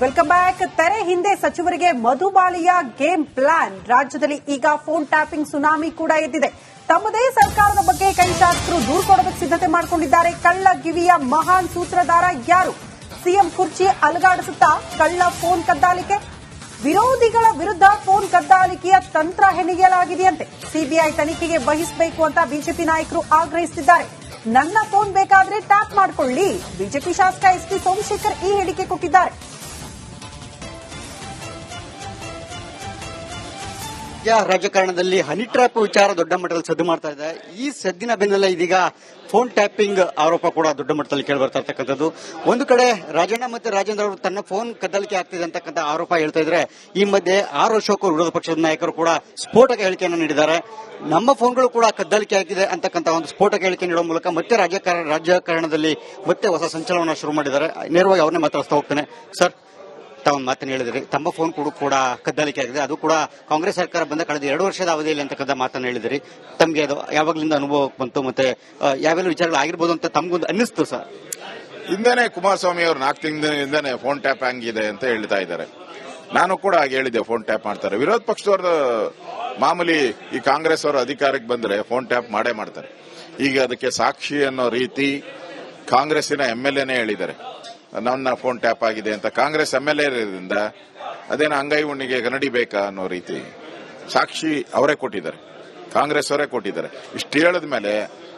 Welcome back ತೆರೆ ಹಿಂದೆ ಸಚಿವರಿಗೆ ಮಧುಬಾಲಿಯ ಗೇಮ್ ಪ್ಲಾನ್ ರಾಜ್ಯದಲ್ಲಿ ಈಗ ಫೋನ್ ಟ್ಯಾಪಿಂಗ್ ಸುನಾಮಿ ಕೂಡ ಎದ್ದಿದೆ. ತಮ್ಮದೇ ಸರ್ಕಾರದ ಬಗ್ಗೆ ಕೈ ಶಾಸಕರು ದೂರು ಕೊಡೋದಕ್ಕೆ ಸಿದ್ಧತೆ ಮಾಡಿಕೊಂಡಿದ್ದಾರೆ ಕಳ್ಳ ಗಿವಿಯ ಮಹಾನ್ ಸೂತ್ರಧಾರ ಯಾರು? ಸಿಎಂ ಕುರ್ಚಿ ಅಲುಗಾಡಿಸುತ್ತಾ ಕಳ್ಳ ಫೋನ್ ಕದ್ದಾಲಿಕೆ? ವಿರೋಧಿಗಳ ವಿರುದ್ಧ ಫೋನ್ ಕದ್ದಾಲಿಕೆಯ ತಂತ್ರ ಹೆಣಿಗೆಯಲಾಗಿದೆಯಂತೆ. ಸಿಬಿಐ ತನಿಖೆಗೆ ವಹಿಸಬೇಕು ಅಂತ ಬಿಜೆಪಿ ನಾಯಕರು ಆಗ್ರಹಿಸುತ್ತಿದ್ದಾರೆ ನನ್ನ ಫೋನ್ ಬೇಕಾದ್ರೆ ಟ್ಯಾಪ್ ಮಾಡಿಕೊಳ್ಳಿ. ಬಿಜೆಪಿ ಶಾಸಕ ಎಸ್ ಪಿ ಸೋಮಶೇಖರ್ ಈ ಹೇಳಿಕೆ ಕೊಟ್ಟಿದ್ದಾರೆ. ರಾಜ್ಯ ರಾಜಕಾರಣದಲ್ಲಿ ಹನಿ ಟ್ರ್ಯಾಪ್ ವಿಚಾರ ದೊಡ್ಡ ಮಟ್ಟದಲ್ಲಿ ಸದ್ದು ಮಾಡ್ತಾ ಇದೆ. ಈ ಸದ್ದಿನ ಬೆನ್ನಲ್ಲೇ ಇದೀಗ ಫೋನ್ ಟ್ಯಾಪಿಂಗ್ ಆರೋಪ ಕೂಡ ದೊಡ್ಡ ಮಟ್ಟದಲ್ಲಿ ಕೇಳಿ ಬರ್ತಾ ಇರ್ತಕ್ಕಂಥದ್ದು. ಒಂದು ಕಡೆ ರಾಜಣ್ಣ ಮತ್ತೆ ರಾಜೇಂದ್ರ ಅವರು ತನ್ನ ಫೋನ್ ಕದ್ದಲಿಕೆ ಆಗ್ತಿದೆ ಅಂತಕ್ಕಂಥ ಆರೋಪ ಹೇಳ್ತಾ ಇದ್ರೆ, ಈ ಮಧ್ಯೆ ಆರ್ ಅಶೋಕ್ ವಿರೋಧ ಪಕ್ಷದ ನಾಯಕರು ಕೂಡ ಸ್ಫೋಟಕ ಹೇಳಿಕೆಯನ್ನು ನೀಡಿದ್ದಾರೆ. ನಮ್ಮ ಫೋನ್ಗಳು ಕೂಡ ಕದ್ದಲಿಕೆ ಆಗಿದೆ ಅಂತಕ್ಕಂಥ ಒಂದು ಸ್ಫೋಟಕ ಹೇಳಿಕೆ ನೀಡುವ ಮೂಲಕ ಮತ್ತೆ ರಾಜಕಾರಣ ರಾಜಕಾರಣದಲ್ಲಿ ಮತ್ತೆ ಹೊಸ ಸಂಚಲನ ಶುರು ಮಾಡಿದ್ದಾರೆ. ನೇರವಾಗಿ ಅವ್ರನ್ನೇ ಮಾತಾಡಿಸ್ತಾ ಹೋಗ್ತೇನೆ. ಸರ್ ತಾವೊಂದು ಮಾತನ್ನು ಹೇಳಿದ್ರಿ. ತಮ್ಮ ಫೋನ್ ಕೂಡ ಕೂಡ ಕದ್ದಾಲಿಕೆ ಆಗಿದೆ. ಅದು ಕೂಡ ಕಾಂಗ್ರೆಸ್ ಸರ್ಕಾರ ಬಂದ ಕಳೆದ ಎರಡು ವರ್ಷದ ಅವಧಿಯಲ್ಲಿ ಅಂತಕ್ಕಂಥ ಮಾತನ್ನು ಹೇಳಿದ್ರಿ. ತಮಗೆ ಅದು ಯಾವಾಗ್ಲಿಂದ ಅನುಭವ ಬಂತು ಮತ್ತೆ ಯಾವೆಲ್ಲ ವಿಚಾರಗಳು ಆಗಿರ್ಬೋದು ಅಂತ ತಮಗೊಂದು ಅನ್ನಿಸ್ತು ಸರ್? ಹಿಂದೆನೆ ಕುಮಾರಸ್ವಾಮಿ ಅವರು ನಾಲ್ಕು ತಿಂಗಳಿಂದನೇ ಫೋನ್ ಟ್ಯಾಪ್ ಹಂಗಿದೆ ಅಂತ ಹೇಳ್ತಾ ಇದ್ದಾರೆ. ನಾನು ಕೂಡ ಹಾಗೆ ಹೇಳಿದ್ದೆ ಫೋನ್ ಟ್ಯಾಪ್ ಮಾಡ್ತಾರೆ. ವಿರೋಧ ಪಕ್ಷದವ್ರದ್ದು ಮಾಮೂಲಿ ಈ ಕಾಂಗ್ರೆಸ್ ಅವರು ಅಧಿಕಾರಕ್ಕೆ ಬಂದ್ರೆ ಫೋನ್ ಟ್ಯಾಪ್ ಮಾಡೇ ಮಾಡ್ತಾರೆ. ಈಗ ಅದಕ್ಕೆ ಸಾಕ್ಷಿ ಅನ್ನೋ ರೀತಿ ಕಾಂಗ್ರೆಸ್ಸಿನ ಎಂ ಎಲ್ ಎನೇ ಹೇಳಿದ್ದಾರೆ. ನನ್ನ ಫೋನ್ ಟ್ಯಾಪ್ ಆಗಿದೆ ಅಂತ ಕಾಂಗ್ರೆಸ್ ಎಂ ಎಲ್ ಎರಿಂದ ಅದೇನು ಅಂಗೈ ಉಣ್ಣಿಗೆ ಕನ್ನಡಿ ಬೇಕಾ ಅನ್ನೋ ರೀತಿ ಸಾಕ್ಷಿ ಅವರೇ ಕೊಟ್ಟಿದ್ದಾರೆ. ಕಾಂಗ್ರೆಸ್ ಅವರೇ ಕೊಟ್ಟಿದ್ದಾರೆ. ಇಷ್ಟು ಹೇಳಿದ ಮೇಲೆ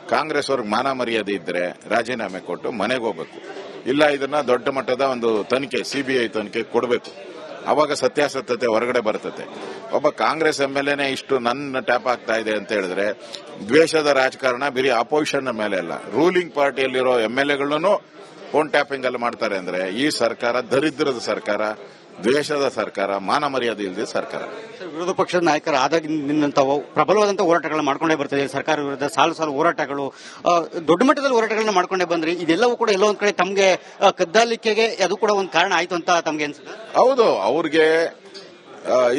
ಕಾಂಗ್ರೆಸ್ ಅವ್ರಿಗೆ ಮಾನ ಮರ್ಯಾದೆ ಇದ್ರೆ ರಾಜೀನಾಮೆ ಕೊಟ್ಟು ಮನೆಗೆ ಹೋಗ್ಬೇಕು. ಇಲ್ಲ ಇದನ್ನ ದೊಡ್ಡ ಮಟ್ಟದ ಒಂದು ತನಿಖೆ ಸಿಬಿಐ ತನಿಖೆ ಕೊಡಬೇಕು. ಅವಾಗ ಸತ್ಯಾಸತ್ಯತೆ ಹೊರಗಡೆ ಬರ್ತದೆ ಒಬ್ಬ ಕಾಂಗ್ರೆಸ್ ಎಂ ಎಲ್ ಎನೇ ಇಷ್ಟು ನನ್ನ ಟ್ಯಾಪ್ ಆಗ್ತಾ ಇದೆ ಅಂತ ಹೇಳಿದ್ರೆ ದ್ವೇಷದ ರಾಜಕಾರಣ, ಬರೀ ಅಪೋಸಿಷನ್ ಮೇಲೆ ಅಲ್ಲ. ರೂಲಿಂಗ್ ಪಾರ್ಟಿಯಲ್ಲಿರೋ ಎಂ ಎಲ್ ಎಗಳನ್ನು ಫೋನ್ ಟ್ಯಾಪಿಂಗ್ ಅಲ್ಲಿ ಮಾಡ್ತಾರೆ ಅಂದ್ರೆ ಈ ಸರ್ಕಾರ ದರಿದ್ರದ ಸರ್ಕಾರ ದ್ವೇಷದ ಸರ್ಕಾರ ಮಾನ ಮರ್ಯಾದೆ ಇಲ್ಲದೆ ಸರ್ಕಾರ. ಸರ್, ವಿರೋಧ ಪಕ್ಷದ ನಾಯಕರು ಆದಾಗಿನಿಂದ ಪ್ರಬಲವಾದಂತಹ ಹೋರಾಟಗಳನ್ನ ಮಾಡ್ಕೊಂಡೇ ಬರ್ತಿದೆ. ಸರ್ಕಾರ ವಿರುದ್ಧ ಸಾಲು ಸಾಲು ಹೋರಾಟಗಳು ದೊಡ್ಡ ಮಟ್ಟದಲ್ಲಿ ಹೋರಾಟಗಳನ್ನ ಮಾಡ್ಕೊಂಡೇ ಬಂದ್ರಿ ಇದೆಲ್ಲವೂ ಕೂಡ ಎಲ್ಲೋ ಒಂದ್ ಕಡೆ ತಮಗೆ ಕದ್ದಾಲಿಕೆಗೆ ಅದು ಕೂಡ ಒಂದು ಕಾರಣ ಆಯ್ತು ಅಂತ ತಮಗೆ ಅನ್ಸುತ್ತೆ? ಹೌದು ಅವ್ರಿಗೆ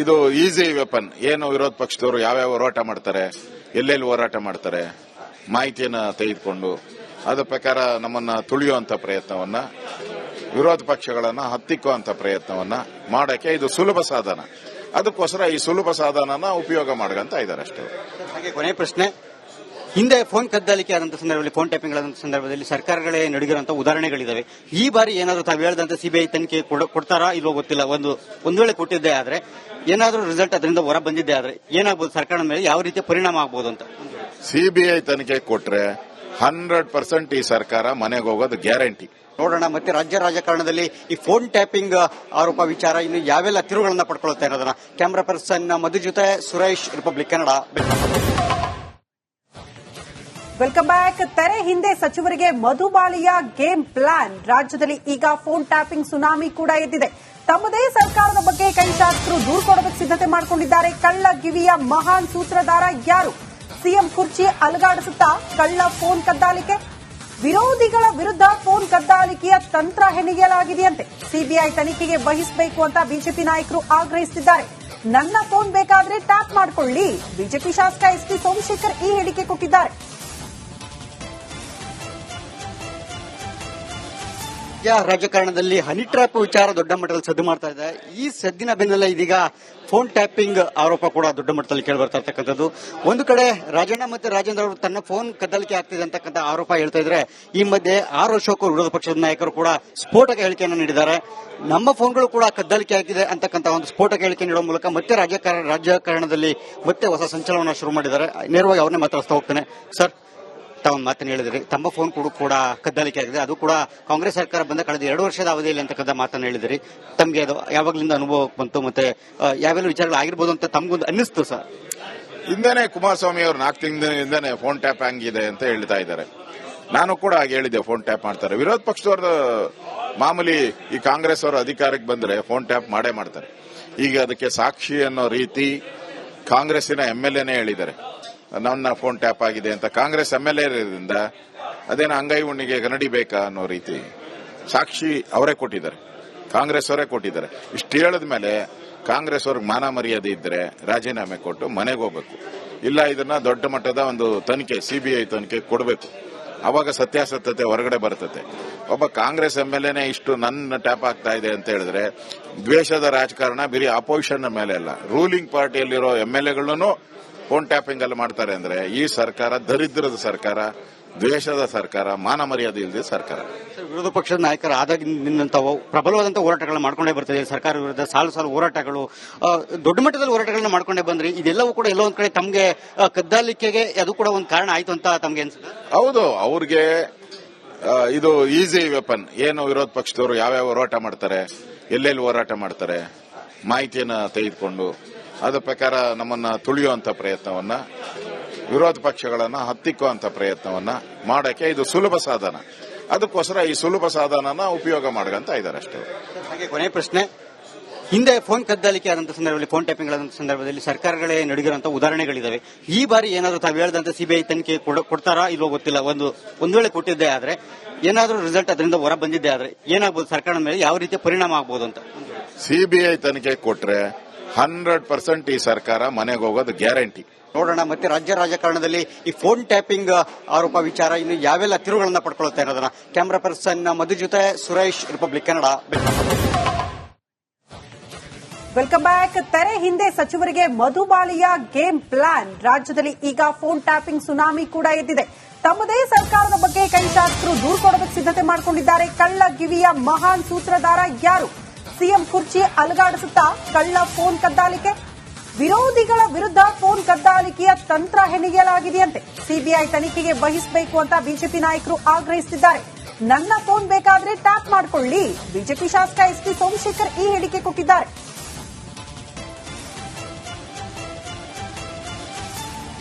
ಇದು ಈಸಿ ವೆಪನ್ ಏನು ವಿರೋಧ ಪಕ್ಷದವರು ಯಾವ್ಯಾವ ಹೋರಾಟ ಮಾಡ್ತಾರೆ ಎಲ್ಲೆಲ್ಲಿ ಹೋರಾಟ ಮಾಡ್ತಾರೆ ಮಾಹಿತಿಯನ್ನ ತೆಗೆದುಕೊಂಡು ಅದ್ರ ಪ್ರಕಾರ ನಮ್ಮನ್ನ ತುಳಿಯುವಂತ ಪ್ರಯತ್ನವನ್ನ ವಿರೋಧ ಪಕ್ಷಗಳನ್ನ ಹತ್ತಿಕ್ಕುವಂತ ಪ್ರಯತ್ನವನ್ನ ಮಾಡಕ್ಕೆ ಇದು ಸುಲಭ ಸಾಧನ. ಅದಕ್ಕೋಸ್ಕರ ಈ ಸುಲಭ ಸಾಧನನ ಉಪಯೋಗ ಮಾಡ್ಕೊಂತ ಇದ್ದಾರೆ ಅಷ್ಟೇ. ಹಾಗೆ ಕೊನೆ ಪ್ರಶ್ನೆ. ಹಿಂದೆ ಫೋನ್ ಕದ್ದಾಲಿಕೆ ಆದಂತ ಸಂದರ್ಭದಲ್ಲಿ ಫೋನ್ ಟೈಪಿಂಗ್ ಆದಂತ ಸಂದರ್ಭದಲ್ಲಿ ಸರ್ಕಾರಗಳೇ ನಡೆದಿರುವಂತಹ ಉದಾಹರಣೆಗಳಿದಾವೆ. ಈ ಬಾರಿ ಏನಾದರೂ ತಾವು ಹೇಳದಂತ ಸಿಬಿಐ ತನಿಖೆ ಕೊಡ- ಕೊಡ್ತಾರಾ ಇಲ್ವೋ ಗೊತ್ತಿಲ್ಲ. ಒಂದು ಒಂದು ವೇಳೆ ಕೊಟ್ಟಿದ್ದೆ ಆದ್ರೆ ಏನಾದರೂ ರಿಸಲ್ಟ್ ಅದರಿಂದ ಹೊರ ಬಂದಿದ್ದೆ ಆದ್ರೆ ಏನಾಗ್ಬೋದು ಸರ್ಕಾರದ ಮೇಲೆ ಯಾವ ರೀತಿಯ ಪರಿಣಾಮ ಆಗ್ಬೋದು ಅಂತ? ಸಿಬಿಐ ತನಿಖೆ ಕೊಟ್ರೆ ಹಂಡ್ರೆಡ್ ಪರ್ಸೆಂಟ್ ಈ ಸರ್ಕಾರ ಮನೆಗೆ ಹೋಗೋದು ಗ್ಯಾರಂಟಿ. ನೋಡೋಣ ಮತ್ತೆ ರಾಜ್ಯ ರಾಜಕಾರಣದಲ್ಲಿ ಈ ಫೋನ್ ಟ್ಯಾಪಿಂಗ್ ಆರೋಪ ವಿಚಾರ ಇನ್ನು ಯಾವೆಲ್ಲ ತಿರುಗಳನ್ನ ಪಡ್ಕೊಳ್ಳುತ್ತೆ ಅನ್ನೋದನ್ನ ಕ್ಯಾಮರಾ ಪರ್ಸನ್ ಮಧು ಜೊತೆ Suresh republic Kannada welcome back ತೆರೆ ಹಿಂದೆ ಸಚಿವರಿಗೆ ಮಧುಬಾಲಿಯ ಗೇಮ್ ಪ್ಲಾನ್ ರಾಜ್ಯದಲ್ಲಿ ಈಗ ಫೋನ್ ಟ್ಯಾಪಿಂಗ್ ಸುನಾಮಿ ಕೂಡ ಎದ್ದಿದೆ. ತಮ್ಮದೇ ಸರ್ಕಾರದ ಬಗ್ಗೆ ಕೈ ಶಾಸಕರು ದೂರು ಕೊಡೋದಕ್ಕೆ ಸಿದ್ಧತೆ ಮಾಡಿಕೊಂಡಿದ್ದಾರೆ. ಕಳ್ಳ ಗಿವಿಯ ಮಹಾನ್ ಸೂತ್ರಧಾರ ಯಾರು? ಸಿಎಂ ಕುರ್ಚಿ ಅಲುಗಾಡಿಸುತ್ತಾ ಕಳ್ಳ ಫೋನ್ ಕದ್ದಾಲಿಕೆ? ವಿರೋಧಿಗಳ ವಿರುದ್ಧ ಫೋನ್ ಕದ್ದಾಲಿಕೆಯ ತಂತ್ರ ಹೆಣಿಗೆಯಲಾಗಿದೆಯಂತೆ. ಸಿಬಿಐ ತನಿಖೆಗೆ ವಹಿಸಬೇಕು ಅಂತ ಬಿಜೆಪಿ ನಾಯಕರು ಆಗ್ರಹಿಸುತ್ತಿದ್ದಾರೆ. ನನ್ನ ಫೋನ್ ಬೇಕಾದ್ರೆ ಟ್ಯಾಪ್ ಮಾಡಿಕೊಳ್ಳಿ. ಬಿಜೆಪಿ ಶಾಸಕ ಎಸ್ ಪಿ ಸೋಮಶೇಖರ್ ಈ ಹೇಳಿಕೆ ಕೊಟ್ಟಿದ್ದಾರೆ. ರಾಜ್ಯ ರಾಜಕಾರಣದಲ್ಲಿ ಹನಿ ಟ್ರ್ಯಾಪ್ ವಿಚಾರ ದೊಡ್ಡ ಮಟ್ಟದಲ್ಲಿ ಸದ್ದು ಮಾಡ್ತಾ ಇದೆ. ಈ ಸದ್ದಿನ ಬೆನ್ನಲ್ಲ ಇದೀಗ ಫೋನ್ ಟ್ಯಾಪಿಂಗ್ ಆರೋಪ ಕೂಡ ದೊಡ್ಡ ಮಟ್ಟದಲ್ಲಿ ಕೇಳಿ ಬರ್ತಾ ಇರ್ತಕ್ಕಂಥದ್ದು. ಒಂದು ಕಡೆ ರಾಜಣ್ಣ ಮತ್ತೆ ರಾಜೇಂದ್ರ ಅವರು ತನ್ನ ಫೋನ್ ಕದ್ದಲಿಕೆ ಆಗ್ತಿದೆ ಅಂತಕ್ಕಂಥ ಆರೋಪ ಹೇಳ್ತಾ ಇದ್ರೆ, ಈ ಮಧ್ಯೆ ಆರ್ ಅಶೋಕ್ ವಿರೋಧ ಪಕ್ಷದ ನಾಯಕರು ಕೂಡ ಸ್ಫೋಟಕ ಹೇಳಿಕೆಯನ್ನು ನೀಡಿದ್ದಾರೆ. ನಮ್ಮ ಫೋನ್ಗಳು ಕೂಡ ಕದ್ದಲಿಕೆ ಆಗಿದೆ ಅಂತಕ್ಕಂಥ ಒಂದು ಸ್ಫೋಟಕ ಹೇಳಿಕೆ ನೀಡುವ ಮೂಲಕ ಮತ್ತೆ ರಾಜಕಾರಣ ರಾಜಕಾರಣದಲ್ಲಿ ಮತ್ತೆ ಹೊಸ ಸಂಚಲನ ಶುರು ಮಾಡಿದ್ದಾರೆ. ನೇರವಾಗಿ ಅವ್ರನ್ನೇ ಮಾತಾಡ್ತಾ ಹೋಗ್ತೇನೆ. ಸರ್ ತಾವೊಂದು ಮಾತನ್ನು ಹೇಳಿದ್ರಿ. ತಮ್ಮ ಫೋನ್ ಕೂಡ ಕೂಡ ಕದ್ದಾಲಿಕೆ ಆಗಿದೆ. ಅದು ಕೂಡ ಕಾಂಗ್ರೆಸ್ ಸರ್ಕಾರ ಬಂದ ಕಳೆದ ಎರಡು ವರ್ಷದ ಅವಧಿಯಲ್ಲಿ ಅಂತಕ್ಕಂಥ ಮಾತನ್ನು ಹೇಳಿದ್ರಿ. ತಮಗೆ ಅದು ಯಾವಾಗ್ಲಿಂದ ಅನುಭವ ಬಂತು ಮತ್ತೆ ಯಾವೆಲ್ಲ ವಿಚಾರಗಳು ಆಗಿರ್ಬೋದು ಅಂತ ತಮಗೊಂದು ಅನ್ನಿಸ್ತು ಸರ್? ಹಿಂದೆನೆ ಕುಮಾರಸ್ವಾಮಿ ಅವರು ನಾಲ್ಕು ತಿಂಗಳಿಂದನೇ ಫೋನ್ ಟ್ಯಾಪ್ ಹಂಗಿದೆ ಅಂತ ಹೇಳ್ತಾ ಇದ್ದಾರೆ. ನಾನು ಕೂಡ ಹಾಗೆ ಹೇಳಿದ್ದೆ ಫೋನ್ ಟ್ಯಾಪ್ ಮಾಡ್ತಾರೆ. ವಿರೋಧ ಪಕ್ಷದವ್ರದ್ದು ಮಾಮೂಲಿ ಈ ಕಾಂಗ್ರೆಸ್ ಅವರು ಅಧಿಕಾರಕ್ಕೆ ಬಂದ್ರೆ ಫೋನ್ ಟ್ಯಾಪ್ ಮಾಡೇ ಮಾಡ್ತಾರೆ. ಈಗ ಅದಕ್ಕೆ ಸಾಕ್ಷಿ ಅನ್ನೋ ರೀತಿ ಕಾಂಗ್ರೆಸ್ಸಿನ ಎಂ ಎಲ್ ಎನೇ ಹೇಳಿದ್ದಾರೆ. ನನ್ನ ಫೋನ್ ಟ್ಯಾಪ್ ಆಗಿದೆ ಅಂತ ಕಾಂಗ್ರೆಸ್ ಎಂ ಎಲ್ ಎರಿಂದ ಅದೇನು ಅಂಗೈ ಉಣ್ಣಿಗೆ ಕನ್ನಡಿ ಬೇಕಾ ಅನ್ನೋ ರೀತಿ ಸಾಕ್ಷಿ ಅವರೇ ಕೊಟ್ಟಿದ್ದಾರೆ. ಕಾಂಗ್ರೆಸ್ ಅವರೇ ಕೊಟ್ಟಿದ್ದಾರೆ. ಇಷ್ಟು ಹೇಳಿದ ಮೇಲೆ ಕಾಂಗ್ರೆಸ್ ಅವ್ರಿಗೆ ಮಾನ ಮರ್ಯಾದೆ ಇದ್ರೆ ರಾಜೀನಾಮೆ ಕೊಟ್ಟು ಮನೆಗೆ ಹೋಗ್ಬೇಕು. ಇಲ್ಲ ಇದನ್ನ ದೊಡ್ಡ ಮಟ್ಟದ ಒಂದು ತನಿಖೆ ಸಿಬಿಐ ತನಿಖೆ ಕೊಡಬೇಕು. ಅವಾಗ ಸತ್ಯಾಸತ್ಯತೆ ಹೊರಗಡೆ ಬರ್ತತೆ. ಒಬ್ಬ ಕಾಂಗ್ರೆಸ್ ಎಂ ಎಲ್ ಎನೇ ಇಷ್ಟು ನನ್ನ ಟ್ಯಾಪ್ ಆಗ್ತಾ ಇದೆ ಅಂತ ಹೇಳಿದ್ರೆ ದ್ವೇಷದ ರಾಜಕಾರಣ, ಬರೀ ಅಪೋಸಿಷನ್ ಮೇಲೆ ಅಲ್ಲ. ರೂಲಿಂಗ್ ಪಾರ್ಟಿಯಲ್ಲಿರೋ ಎಂ ಎಲ್ ಎಗಳನ್ನು ಫೋನ್ ಟ್ಯಾಪಿಂಗ್ ಅಲ್ಲಿ ಮಾಡ್ತಾರೆ ಅಂದ್ರೆ ಈ ಸರ್ಕಾರ ದರಿದ್ರದ ಸರ್ಕಾರ ದ್ವೇಷದ ಸರ್ಕಾರ ಮಾನ ಮರ್ಯಾದೆ ಇಲ್ಲದೆ ಸರ್ಕಾರ. ಸರ್, ವಿರೋಧ ಪಕ್ಷದ ನಾಯಕರು ಆದಾಗಿನಿಂದ ಪ್ರಬಲವಾದಂತಹ ಹೋರಾಟಗಳನ್ನ ಮಾಡ್ಕೊಂಡೇ ಬರ್ತದೆ. ಸರ್ಕಾರ ವಿರುದ್ಧ ಸಾಲು ಸಾಲು ಹೋರಾಟಗಳು ದೊಡ್ಡ ಮಟ್ಟದಲ್ಲಿ ಹೋರಾಟಗಳನ್ನ ಮಾಡ್ಕೊಂಡೇ ಬಂದ್ರಿ. ಇದೆಲ್ಲವೂ ಕೂಡ ಎಲ್ಲೊಂದ್ ಒಂದ್ ಕಡೆ ತಮಗೆ ಕದ್ದಾಲಿಕೆಗೆ ಅದು ಕೂಡ ಒಂದು ಕಾರಣ ಆಯ್ತು ಅಂತ ತಮ್ಗೆ ಅನ್ಸುತ್ತೆ? ಹೌದು ಅವ್ರಿಗೆ ಇದು ಈಸಿ ವೆಪನ್ ಏನು ವಿರೋಧ ಪಕ್ಷದವರು ಯಾವ್ಯಾವ ಹೋರಾಟ ಮಾಡ್ತಾರೆ ಎಲ್ಲೆಲ್ಲಿ ಹೋರಾಟ ಮಾಡ್ತಾರೆ ಮಾಹಿತಿಯನ್ನ ತೆಗೆದುಕೊಂಡು. ಅದ್ರ ಪ್ರಕಾರ ನಮ್ಮನ್ನ ತುಳಿಯುವಂತ ಪ್ರಯತ್ನವನ್ನ ವಿರೋಧ ಪಕ್ಷಗಳನ್ನ ಹತ್ತಿಕ್ಕುವಂತ ಪ್ರಯತ್ನವನ್ನ ಮಾಡಕ್ಕೆ ಇದು ಸುಲಭ ಸಾಧನ. ಅದಕ್ಕೋಸ್ಕರ ಈ ಸುಲಭ ಸಾಧನನ ಉಪಯೋಗ ಮಾಡ್ಕಂತ ಇದ್ದಾರೆ ಅಷ್ಟೇ. ಹಾಗೆ ಕೊನೆ ಪ್ರಶ್ನೆ. ಹಿಂದೆ ಫೋನ್ ಕದ್ದಾಲಿಕೆ ಆದಂತಹ ಸಂದರ್ಭದಲ್ಲಿ ಫೋನ್ ಟೈಪಿಂಗ್ ಆದಂತಹ ಸಂದರ್ಭದಲ್ಲಿ ಸರ್ಕಾರಗಳೇ ನಡೆದಿರುವಂತಹ ಉದಾಹರಣೆಗಳಿದಾವೆ. ಈ ಬಾರಿ ಏನಾದರೂ ತಾವು ಹೇಳದಂತ ಸಿಬಿಐ ತನಿಖೆ ಕೊಡ- ಕೊಡ್ತಾರಾ ಇಲ್ವೋ ಗೊತ್ತಿಲ್ಲ. ಒಂದು ಒಂದು ವೇಳೆ ಕೊಟ್ಟಿದ್ದೆ ಆದ್ರೆ ಏನಾದರೂ ರಿಸಲ್ಟ್ ಅದರಿಂದ ಹೊರ ಬಂದಿದ್ದೆ ಆದ್ರೆ ಏನಾಗಬಹುದು ಸರ್ಕಾರದ ಮೇಲೆ ಯಾವ ರೀತಿ ಪರಿಣಾಮ ಆಗಬಹುದು ಅಂತ? ಸಿಬಿಐ ತನಿಖೆ ಕೊಟ್ರೆ ಹಂಡ್ರೆಡ್ ಪರ್ಸೆಂಟ್ ಈ ಸರ್ಕಾರ ಮನೆಗೆ ಹೋಗೋದು ಗ್ಯಾರಂಟಿ. ನೋಡೋಣ ಮತ್ತೆ ರಾಜ್ಯ ರಾಜಕಾರಣದಲ್ಲಿ ಈ ಫೋನ್ ಟ್ಯಾಪಿಂಗ್ ಆರೋಪ ವಿಚಾರ ಇನ್ನು ಯಾವೆಲ್ಲ ತಿರುಗಳನ್ನ ಪಡ್ಕೊಳ್ತಾ ಇರೋದನ್ನ. ಕ್ಯಾಮ್ರಾ ಪರ್ಸನ್ ಮಧು ಜೊತೆ Suresh republic Kannada welcome back ತೆರೆ ಹಿಂದೆ ಸಚಿವರಿಗೆ ಮಧುಬಾಲಿಯ ಗೇಮ್ ಪ್ಲಾನ್ ರಾಜ್ಯದಲ್ಲಿ ಈಗ ಫೋನ್ ಟ್ಯಾಪಿಂಗ್ ಸುನಾಮಿ ಕೂಡ ಎದ್ದಿದೆ. ತಮ್ಮದೇ ಸರ್ಕಾರದ ಬಗ್ಗೆ ಕೈಚಾಸ್ತರು ದೂರು ಕೊಡೋದಕ್ಕೆ ಸಿದ್ಧತೆ ಮಾಡಿಕೊಂಡಿದ್ದಾರೆ. ಕಳ್ಳ ಗಿವಿಯ ಮಹಾನ್ ಸೂತ್ರಧಾರ ಯಾರು? ಸಿಎಂ ಕುರ್ಚಿ ಅಲುಗಾಡಿಸುತ್ತಾ ಕಳ್ಳ ಫೋನ್ ಕದ್ದಾಲಿಕೆ? ವಿರೋಧಿಗಳ ವಿರುದ್ಧ ಫೋನ್ ಕದ್ದಾಲಿಕೆಯ ತಂತ್ರ ಹೆಣಿಗೆಯಲಾಗಿದೆಯಂತೆ. ಸಿಬಿಐ ತನಿಖೆಗೆ ವಹಿಸಬೇಕು ಅಂತ ಬಿಜೆಪಿ ನಾಯಕರು ಆಗ್ರಹಿಸುತ್ತಿದ್ದಾರೆ. ನನ್ನ ಫೋನ್ ಬೇಕಾದ್ರೆ ಟ್ಯಾಪ್ ಮಾಡಿಕೊಳ್ಳಿ. ಬಿಜೆಪಿ ಶಾಸಕ ಎಸ್ ಪಿ ಸೋಮಶೇಖರ್ ಈ ಹೇಳಿಕೆ ಕೊಟ್ಟಿದ್ದಾರೆ.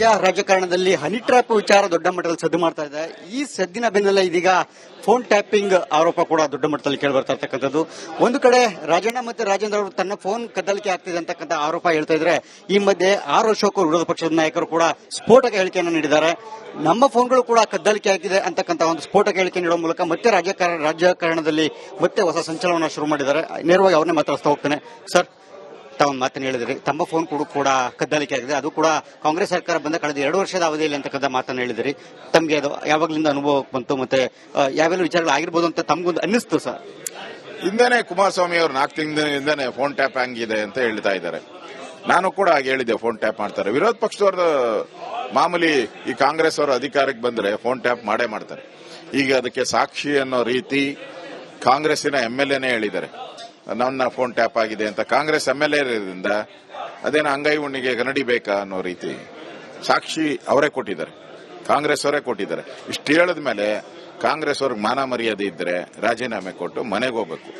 ರಾಜ್ಯ ರಾಜಕಾರಣದಲ್ಲಿ ಹನಿ ಟ್ರ್ಯಾಪ್ ವಿಚಾರ ದೊಡ್ಡ ಮಟ್ಟದಲ್ಲಿ ಸದ್ದು ಮಾಡ್ತಾ ಇದೆ. ಈ ಸದ್ದಿನ ಬೆನ್ನಲ್ಲೇ ಇದೀಗ ಫೋನ್ ಟ್ಯಾಪಿಂಗ್ ಆರೋಪ ಕೂಡ ದೊಡ್ಡ ಮಟ್ಟದಲ್ಲಿ ಕೇಳಿ ಬರ್ತಾ ಇರ್ತಕ್ಕಂಥದ್ದು. ಒಂದು ಕಡೆ ರಾಜಣ್ಣ ಮತ್ತೆ ರಾಜೇಂದ್ರ ಅವರು ತನ್ನ ಫೋನ್ ಕದ್ದಲಿಕೆ ಆಗ್ತಿದೆ ಅಂತಕ್ಕಂಥ ಆರೋಪ ಹೇಳ್ತಾ ಇದ್ರೆ, ಈ ಮಧ್ಯೆ ಆರ್ ಅಶೋಕ್ ವಿರೋಧ ಪಕ್ಷದ ನಾಯಕರು ಕೂಡ ಸ್ಫೋಟಕ ಹೇಳಿಕೆಯನ್ನು ನೀಡಿದ್ದಾರೆ. ನಮ್ಮ ಫೋನ್ಗಳು ಕೂಡ ಕದ್ದಲಿಕೆ ಆಗಿದೆ ಅಂತಕ್ಕಂಥ ಒಂದು ಸ್ಫೋಟಕ ಹೇಳಿಕೆ ನೀಡುವ ಮೂಲಕ ಮತ್ತೆ ರಾಜಕಾರಣ ರಾಜಕಾರಣದಲ್ಲಿ ಮತ್ತೆ ಹೊಸ ಸಂಚಲನ ಶುರು ಮಾಡಿದ್ದಾರೆ. ನೇರವಾಗಿ ಅವ್ರನ್ನೇ ಮಾತಾಡ್ತಾ ಹೋಗ್ತೇನೆ. ಸರ್ ತಾವೊಂದು ಮಾತನ್ನು ಹೇಳಿದ್ರಿ. ತಮ್ಮ ಫೋನ್ ಕೂಡ ಕೂಡ ಕದ್ದಾಲಿಕೆ ಆಗಿದೆ. ಅದು ಕೂಡ ಕಾಂಗ್ರೆಸ್ ಸರ್ಕಾರ ಬಂದ ಕಳೆದ ಎರಡು ವರ್ಷದ ಅವಧಿಯಲ್ಲಿ ಅಂತಕ್ಕಂಥ ಮಾತನ್ನು ಹೇಳಿದ್ರಿ. ತಮಗೆ ಅದು ಯಾವಾಗಲಿಂದ ಅನುಭವಕ್ಕೆ ಬಂತು ಮತ್ತೆ ಯಾವೆಲ್ಲ ವಿಚಾರಗಳು ಆಗಿರ್ಬೋದು ಅಂತ ತಮಗೊಂದು ಅನ್ನಿಸ್ತು ಸರ್? ಹಿಂದೆನೆ ಕುಮಾರಸ್ವಾಮಿ ಅವರು ನಾಲ್ಕು ತಿಂಗಳಿಂದನೇ ಫೋನ್ ಟ್ಯಾಪ್ ಹಂಗಿದೆ ಅಂತ ಹೇಳ್ತಾ ಇದ್ದಾರೆ. ನಾನು ಕೂಡ ಹಾಗೆ ಹೇಳಿದೆ ಫೋನ್ ಟ್ಯಾಪ್ ಮಾಡ್ತಾರೆ. ವಿರೋಧ ಪಕ್ಷದವ್ರ ಮಾಮೂಲಿ ಈ ಕಾಂಗ್ರೆಸ್ ಅವರು ಅಧಿಕಾರಕ್ಕೆ ಬಂದ್ರೆ ಫೋನ್ ಟ್ಯಾಪ್ ಮಾಡೇ ಮಾಡ್ತಾರೆ. ಈಗ ಅದಕ್ಕೆ ಸಾಕ್ಷಿ ಅನ್ನೋ ರೀತಿ ಕಾಂಗ್ರೆಸ್ಸಿನ ಎಂ ಎಲ್ ಎನೇ ಹೇಳಿದ್ದಾರೆ. ನನ್ನ ಫೋನ್ ಟ್ಯಾಪ್ ಆಗಿದೆ ಅಂತ ಕಾಂಗ್ರೆಸ್ ಎಂ ಎಲ್ ಎರಿಂದ ಅದೇನು ಅಂಗೈ ಉಣ್ಣಿಗೆ ಕನ್ನಡಿ ಬೇಕಾ ಅನ್ನೋ ರೀತಿ ಸಾಕ್ಷಿ ಅವರೇ ಕೊಟ್ಟಿದ್ದಾರೆ. ಕಾಂಗ್ರೆಸ್ ಅವರೇ ಕೊಟ್ಟಿದ್ದಾರೆ. ಇಷ್ಟು ಹೇಳಿದ ಮೇಲೆ ಕಾಂಗ್ರೆಸ್ ಅವ್ರಿಗೆ ಮಾನ ಮರ್ಯಾದೆ ಇದ್ರೆ ರಾಜೀನಾಮೆ ಕೊಟ್ಟು ಮನೆಗೆ ಹೋಗ್ಬೇಕು.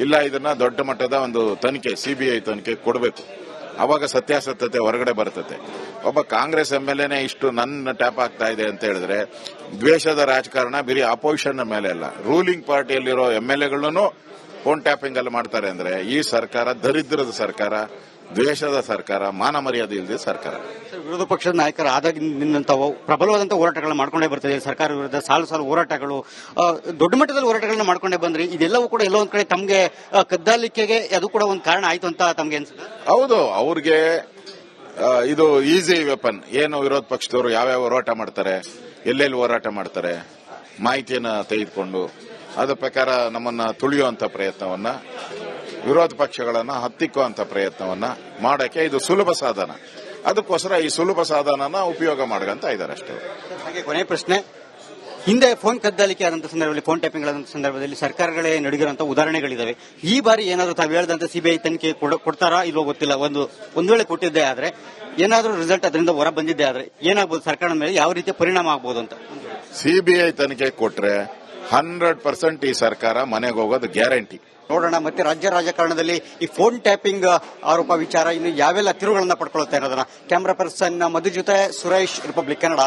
ಇಲ್ಲ ಇದನ್ನ ದೊಡ್ಡ ಮಟ್ಟದ ಒಂದು ತನಿಖೆ ಸಿಬಿಐ ತನಿಖೆ ಕೊಡಬೇಕು. ಅವಾಗ ಸತ್ಯಾಸತ್ಯತೆ ಹೊರಗಡೆ ಬರ್ತದೆ ಒಬ್ಬ ಕಾಂಗ್ರೆಸ್ ಎಂ ಎಲ್ ಎನೇ ಇಷ್ಟು ನನ್ನ ಟ್ಯಾಪ್ ಆಗ್ತಾ ಇದೆ ಅಂತ ಹೇಳಿದ್ರೆ ದ್ವೇಷದ ರಾಜಕಾರಣ ಬರೀ ಅಪೋಸಿಷನ್ ಮೇಲೆ ಅಲ್ಲ. ರೂಲಿಂಗ್ ಪಾರ್ಟಿಯಲ್ಲಿರೋ ಎಂ ಎಲ್ ಎಗಳನ್ನು ಫೋನ್ ಟ್ಯಾಪಿಂಗ್ ಅಲ್ಲಿ ಮಾಡ್ತಾರೆ ಅಂದ್ರೆ ಈ ಸರ್ಕಾರ ದರಿದ್ರದ ಸರ್ಕಾರ ದ್ವೇಷದ ಸರ್ಕಾರ ಮಾನ ಮರ್ಯಾದೆ ಇಲ್ಲದೆ ಸರ್ಕಾರ. ಸರ್, ವಿರೋಧ ಪಕ್ಷದ ನಾಯಕರು ಆದಾಗಿನಿಂದ ಪ್ರಬಲವಾದಂತಹ ಹೋರಾಟಗಳನ್ನ ಮಾಡ್ಕೊಂಡೇ ಬರ್ತದೆ. ಸರ್ಕಾರ ವಿರುದ್ಧ ಸಾಲು ಸಾಲು ಹೋರಾಟಗಳು ದೊಡ್ಡ ಮಟ್ಟದಲ್ಲಿ ಹೋರಾಟಗಳನ್ನ ಮಾಡ್ಕೊಂಡೇ ಬಂದ್ರೆ ಇದೆಲ್ಲವೂ ಕೂಡ ಎಲ್ಲೋ ಒಂದ್ ಕಡೆ ತಮಗೆ ಕದ್ದಾಲಿಕೆಗೆ ಅದು ಕೂಡ ಒಂದು ಕಾರಣ ಆಯ್ತು ಅಂತ ತಮ್ಗೆ ಅನ್ಸುತ್ತೆ? ಹೌದು ಅವ್ರಿಗೆ ಇದು ಈಸಿ ವೆಪನ್ ಏನು ವಿರೋಧ ಪಕ್ಷದವರು ಯಾವ್ಯಾವ ಹೋರಾಟ ಮಾಡ್ತಾರೆ, ಎಲ್ಲೆಲ್ಲಿ ಹೋರಾಟ ಮಾಡ್ತಾರೆ, ಮಾಹಿತಿಯನ್ನು ತೆಗೆದುಕೊಂಡು, ಅದರ ಪ್ರಕಾರ ನಮ್ಮನ್ನ ತುಳಿಯುವಂತ ಪ್ರಯತ್ನವನ್ನ, ವಿರೋಧ ಪಕ್ಷಗಳನ್ನ ಹತ್ತಿಕ್ಕುವಂತ ಪ್ರಯತ್ನವನ್ನ ಮಾಡಕ್ಕೆ ಇದು ಸುಲಭ ಸಾಧನ. ಅದಕ್ಕೋಸ್ಕರ ಈ ಸುಲಭ ಸಾಧನನ ಉಪಯೋಗ ಮಾಡಿದಂತ ಇದ್ದಾರೆ ಅಷ್ಟೇ. ಹಾಗೆ ಕೊನೆ ಪ್ರಶ್ನೆ ಹಿಂದೆ ಫೋನ್ ಕದ್ದಾಲಿಕೆ ಆದಂತ ಸಂದರ್ಭದಲ್ಲಿ ಫೋನ್ ಟ್ಯಾಪಿಂಗ್ ಆದಂತಹ ಸಂದರ್ಭದಲ್ಲಿ ಸರ್ಕಾರಗಳೇ ನಡೆದಿರುವಂತಹ ಉದಾಹರಣೆಗಳಿದಾವೆ. ಈ ಬಾರಿ ಏನಾದರೂ ತಾವು ಹೇಳಿದಂತೆ ಸಿಬಿಐ ತನಿಖೆ ಕೊಡ- ಕೊಡ್ತಾರಾ ಇಲ್ವೋ ಗೊತ್ತಿಲ್ಲ. ಒಂದು ಒಂದು ವೇಳೆ ಕೊಟ್ಟಿದ್ದೆ ಆದ್ರೆ ಏನಾದರೂ ರಿಸಲ್ಟ್ ಅದರಿಂದ ಹೊರ ಬಂದಿದ್ದೆ ಆದ್ರೆ ಏನಾಗಬಹುದು ಸರ್ಕಾರದ ಮೇಲೆ ಯಾವ ರೀತಿಯ ಪರಿಣಾಮ ಆಗ್ಬೋದು ಅಂತ? ಸಿಬಿಐ ತನಿಖೆ ಕೊಟ್ರೆ ಹಂಡ್ರೆಡ್ ಪರ್ಸೆಂಟ್ ಈ ಸರ್ಕಾರ ಮನೆಗೆ ಹೋಗೋದು ಗ್ಯಾರಂಟಿ. ನೋಡೋಣ ಮತ್ತೆ ರಾಜ್ಯ ರಾಜಕಾರಣದಲ್ಲಿ ಈ ಫೋನ್ ಟ್ಯಾಪಿಂಗ್ ಆರೋಪ ವಿಚಾರ ಇನ್ನು ಯಾವೆಲ್ಲ ತಿರುಗಳನ್ನ ಪಡ್ಕೊಳ್ತಾ ಇರೋದನ್ನ? ಕ್ಯಾಮರಾ ಪರ್ಸನ್ ಮಧು ಜೊತೆ ಸುರೇಶ್ ರಿಪಬ್ಲಿಕ್ ಕನ್ನಡ